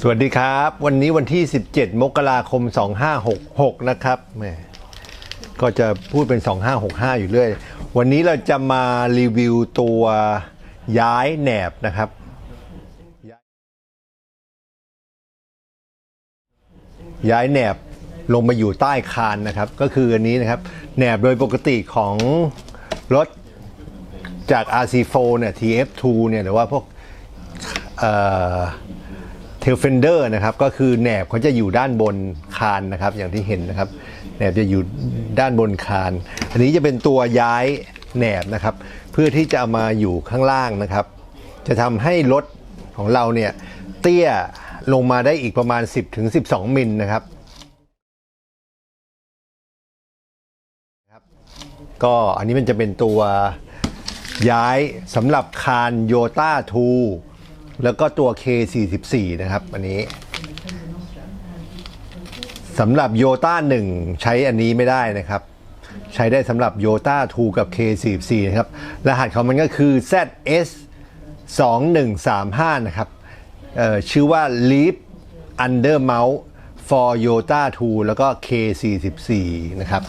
สวัสดีครับ วันนี้วันที่ 17 มกราคม 2566 นะครับแหมก็จะพูดเป็น 2565 อยู่เรื่อย วันนี้เราจะมารีวิวตัวย้ายแหนบนะครับ ย้ายแหนบลงมาอยู่ใต้คานนะครับ ก็คืออันนี้นะครับ แหนบโดยปกติของรถจาก RC4 เนี่ย TF2 เนี่ยหรือว่าพวก เทลเฟนเดอร์นะครับก็คือแหนบเขาจะอยู่ด้านบนคานนะครับ อย่างที่เห็นนะครับแหนบจะอยู่ด้านบนคาน อันนี้จะเป็นตัวย้ายแหนบนะครับ เพื่อที่จะเอามาอยู่ข้างล่างนะครับ จะทำให้รถของเราเนี่ยเตี้ยลงมาได้อีกประมาณ 10-12ถึง12 มิลนะครับก็อันนี้มันจะเป็นตัวย้ายสำหรับคานโยต้า2 แล้วก็ตัว K44 นะครับ อันนี้สำหรับโยต้า1ใช้อันนี้ไม่ได้นะครับ ใช้ได้สำหรับโยต้า2กับ K44 นะครับ รหัสของมันก็คือ ZS 2135 นะครับชื่อว่า Leap Under Mount for Yota 2 แล้วก็ K44 นะครับ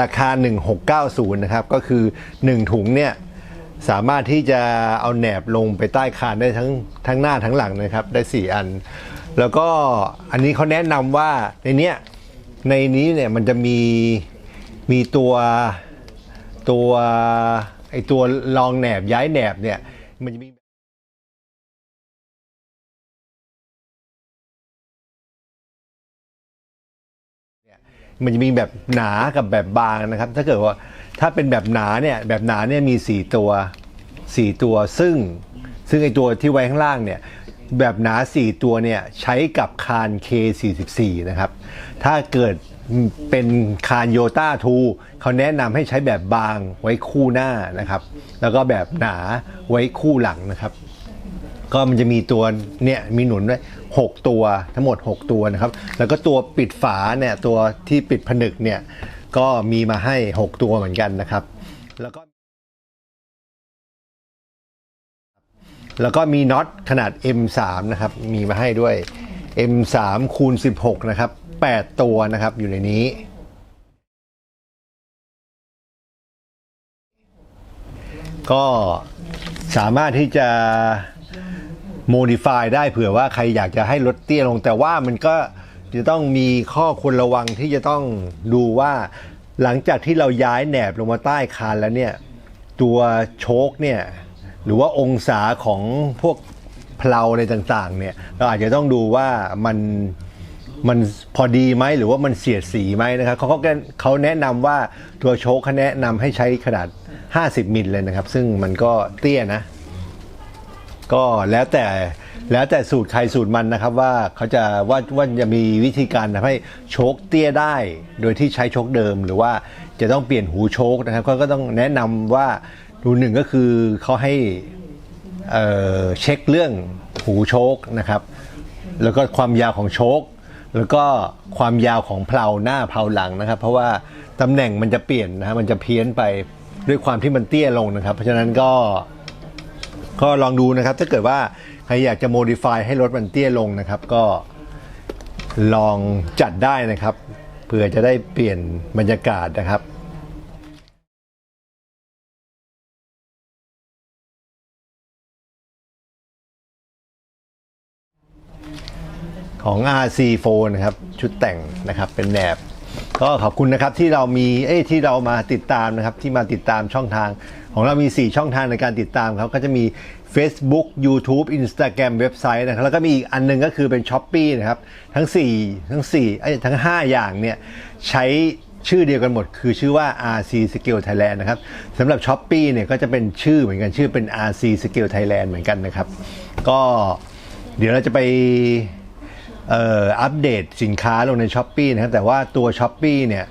ราคา 1690 นะครับ ก็คือ 1 ถุงเนี่ย สามารถที่จะเอาแหนบลงไปใต้คานได้ทั้งทั้งหน้าทั้งหลังนะครับ ได้ 4 อัน แล้วก็อันนี้เขาแนะนำว่าในเนี้ยในนี้เนี่ยมันจะมีมีตัวตัวไอตัวรองแหนบย้ายแหนบเนี่ยมันจะมี มันจะมีแบบหนากับแบบบางนะครับ ถ้าเกิดว่าถ้าเป็นแบบหนาเนี่ยแบบหนาเนี่ยมี 4 ตัว 4 ตัวซึ่ง ซึ่งไอตัวที่ไว้ข้างล่างเนี่ยแบบหนา 4 ตัวเนี่ยใช้กับคาน K44 นะครับ ถ้าเกิดเป็นคานโยต้า2เขาแนะนำให้ใช้แบบบางไว้คู่หน้านะครับ แล้วก็แบบหนาไว้คู่หลังนะครับ ก็มันจะมีตัวเนี่ยมีหนุนด้วย6ตัวทั้งหมด 6 ตัวนะครับ แล้วก็ตัวปิดฝาเนี่ยตัวที่ปิดผนึกเนี่ยก็มีมาให้ 6 ตัวเหมือนกันนะครับ แล้วก็ แล้วก็มีน็อตขนาด M3 นะครับ มีมาให้ด้วย M3 คูณ16 นะครับ 8 ตัวนะครับอยู่ในนี้ ก็สามารถที่จะ modify ได้เผื่อว่าใครอยากจะให้รถเตี้ยลง แต่ว่ามันก็จะต้องมีข้อควรระวังที่จะต้องดูว่า หลังจากที่เราย้ายแหนบลงมาใต้คานแล้วเนี่ย ตัวโชคเนี่ยหรือว่าองศาของพวกเพลาในต่างๆ เนี่ย เราอาจจะต้องดูว่ามันมันพอดีไหมหรือว่ามันเสียดสีไหมนะครับเขาก็เขาแนะนำว่าตัวโชคเขาแนะนำให้ใช้ขนาด 50 มิลเลยนะครับ ซึ่งมันก็เตี้ยนะ ก็แล้วแต่แล้วแต่สูตรใครสูตรมันนะครับว่าเขาจะว่าว่าจะมีวิธีการทำให้โชคเตี้ยได้ โดยที่ใช้โชคเดิม หรือว่าจะต้องเปลี่ยนหูโชคนะครับก็ก็ต้องแนะนำว่าดูหนึ่งก็คือเขาให้เเช็คเรื่องหูโชคนะครับ แล้วก็ความยาวของโชคแล้วก็ความยาวของเพลาหน้าเพลาหลังนะครับ เพราะว่าตำแหน่งมันจะเปลี่ยนนะฮะมันจะเพี้ยนไปด้วยความที่มันเตี้ยลงนะครับ เพราะฉะนั้นก็ ก็ลองดูนะครับ ถ้าเกิดว่าใครอยากจะ modify ให้รถมันเตี้ยลงนะครับ ก็ลองจัดได้นะครับ เพื่อจะได้เปลี่ยนบรรยากาศนะครับของ RC4 นะครับ ชุดแต่งนะครับ เป็นแหนบ ก็ขอบคุณนะครับที่เรามีเอ้ที่เรามาติดตามนะครับที่มาติดตามช่องทาง ของเรามี 4 ช่องทางในการติดตามครับก็จะมี Facebook YouTube Instagram เว็บไซต์นะครับแล้วก็มีอีกอันหนึงก็คือเป็น s h อ p e e นะครับทั้ง 4 ทั้ง4เอ้ทั้ง 5 อย่างเนี่ยใช้ชื่อเดียวกันหมดคือชื่อว่า RC Skill Thailand นะครับสำหรับ s h อ p e e เนี่ยก็จะเป็นชื่อเหมือนกันชื่อเป็น RC Skill Thailand เหมือนกันนะครับ ก็เดี๋ยวเราจะไป อัปเดตสินค้าลงใน s h อ p e e นะครับแต่ว่าตัว s h อ p e e เนี่ย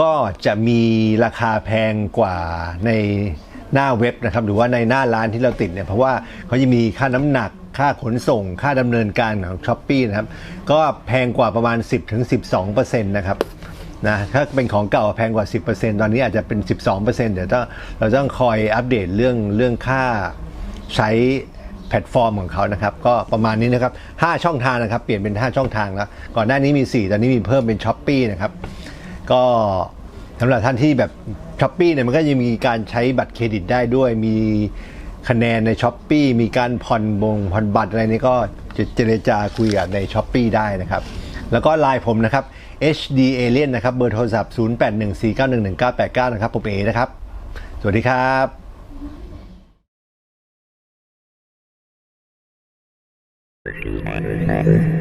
ก็จะมีราคาแพงกว่าในหน้าเว็บนะครับหรือว่าในหน้าร้านที่เราติดเนี่ยเพราะว่าเขาจะมีค่าน้ำหนักค่าขนส่ง ค่าดำเนินการของ s h อ p e e นะครับก็แพงกว่าประมาณ 10-12%นะครับนะถ้าเป็นของเก่าแพงกว่า 10%ตอนนี้อาจจะเป็น 12%เดี๋ยวต้องเราต้องคอยอัปเดตเรื่องเรื่องค่าใช้ แพลตฟอร์มของเขานะครับ ก็ประมาณนี้นะครับ 5 ช่องทางนะครับ เปลี่ยนเป็น 5 ช่องทางแล้ว ก่อนหน้านี้มี 4 ตอนนี้มีเพิ่มเป็น s h อ p e e นะครับ ก็สำหรับท่านที่แบบช้อปปี้เนี่ยมันก็ยังมีการใช้บัตรเครดิตได้ด้วย มีคะแนนในช้อปปีมีการผ่อนบงผ่อนบัตรอะไรนี่ก็จะเจรจาคุยกับในช้อปปีได้นะครับ แล้วก็ไลน์ผมนะครับ HD Alien นะครับ เบอร์โทรศัพท์ 0814911989 นะครับผมเอนะครับ สวัสดีครับ Thank you.